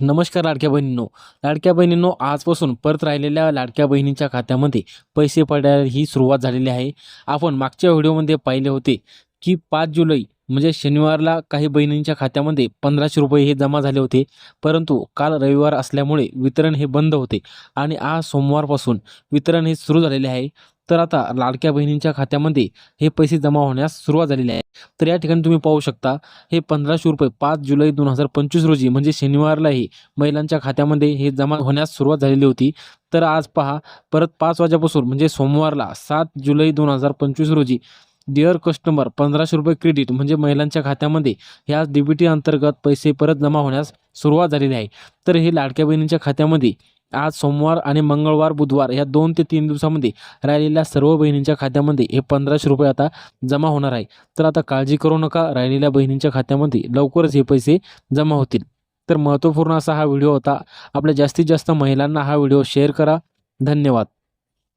नमस्कार लाडक्या बहिणींनो. लाडक्या बहिणींनो आजपासून परत राहिलेल्या लाडक्या बहिणींच्या खात्यामध्ये पैसे पडायला ही सुरुवात झालेली आहे. आपण मागच्या व्हिडिओमध्ये पाहिले होते की पाच जुलै म्हणजे शनिवारला काही बहिणींच्या खात्यामध्ये पंधराशे रुपये हे जमा झाले होते. परंतु काल रविवार असल्यामुळे वितरण हे बंद होते आणि आज सोमवारपासून वितरण हे सुरू झालेले आहे. तर आता लाडक्या बहिणींच्या खात्यामध्ये हे पैसे जमा होण्यास सुरुवात झालेली आहे. तर या ठिकाणी तुम्ही पाहू शकता हे पंधराशे रुपये पाच जुलै दोन हजार पंचवीस रोजी म्हणजे शनिवारलाही महिलांच्या खात्यामध्ये हे जमा होण्यास सुरुवात झालेली होती. तर आज पहा परत पाच वाजेपासून म्हणजे सोमवारला सात जुलै दोन हजार पंचवीस रोजी डिअर कस्टमर पंधराशे रुपये क्रेडिट म्हणजे महिलांच्या खात्यामध्ये ह्या डी बी टी अंतर्गत पैसे परत जमा होण्यास सुरुवात झालेली आहे. तर हे लाडक्या बहिणींच्या खात्यामध्ये आज सोमवार आणि मंगळवार बुधवार या दोन ते तीन दिवसामध्ये राहिलेल्या सर्व बहिणींच्या खात्यामध्ये हे पंधराशे रुपये आता जमा होणार आहे. तर आता काळजी करू नका राहिलेल्या बहिणींच्या खात्यामध्ये लवकरच हे पैसे जमा होतील. तर महत्त्वपूर्ण असा हा व्हिडिओ होता. आपल्या जास्तीत जास्त महिलांना हा व्हिडिओ शेअर करा. धन्यवाद.